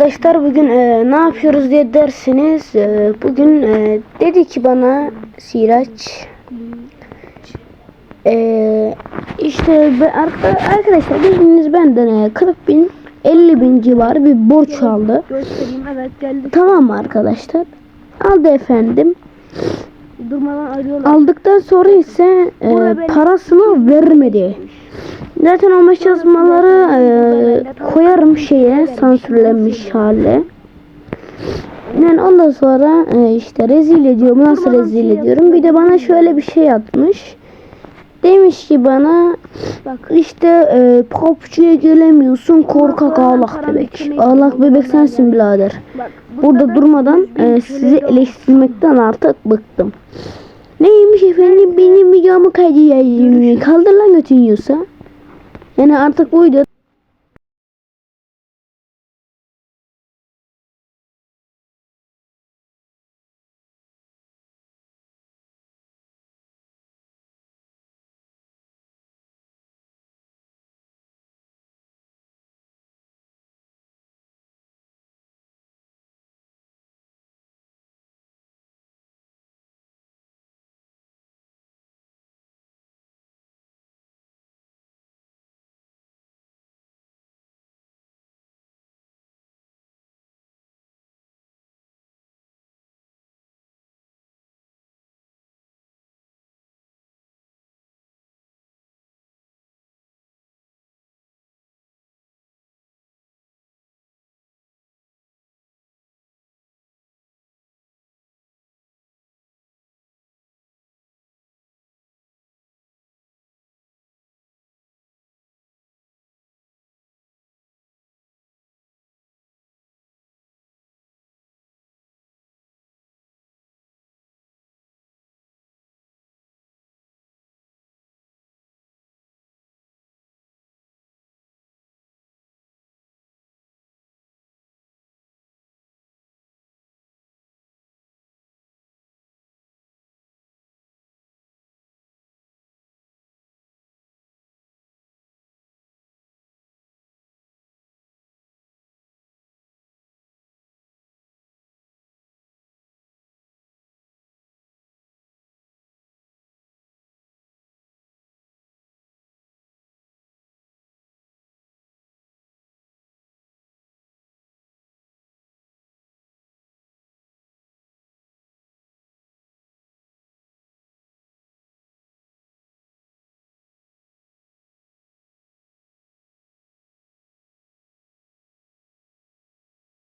Arkadaşlar bugün e, ne yapıyoruz diye derseniz e, bugün e, dedi ki bana Siraç e, işte be- arka- arkadaşlar bildiğiniz benden e, 40 bin 50 bin civarı bir borç aldı. Göstereyim evet geldi. Tamam arkadaşlar? Aldı efendim. Durmadan arıyorlar. Aldıktan sonra ise e, parasını vermedi. Zaten o maç yazmaları e, koyarım şeye sansürlenmiş hale. Yani ondan sonra e, işte rezil ediyorum. Nasıl rezil ediyorum? Bir de bana şöyle bir şey atmış. Demiş ki bana Bak. işte e, popçuya gelemiyorsun korkak ağlak bebek. Ağlak bebek sensin birader. Burada da durmadan e, sizi eleştirmekten artık bıktım. Neymiş efendim benim videomu kaydedeceğim. Kaldır lan götün yiyorsa. Yani artık bu video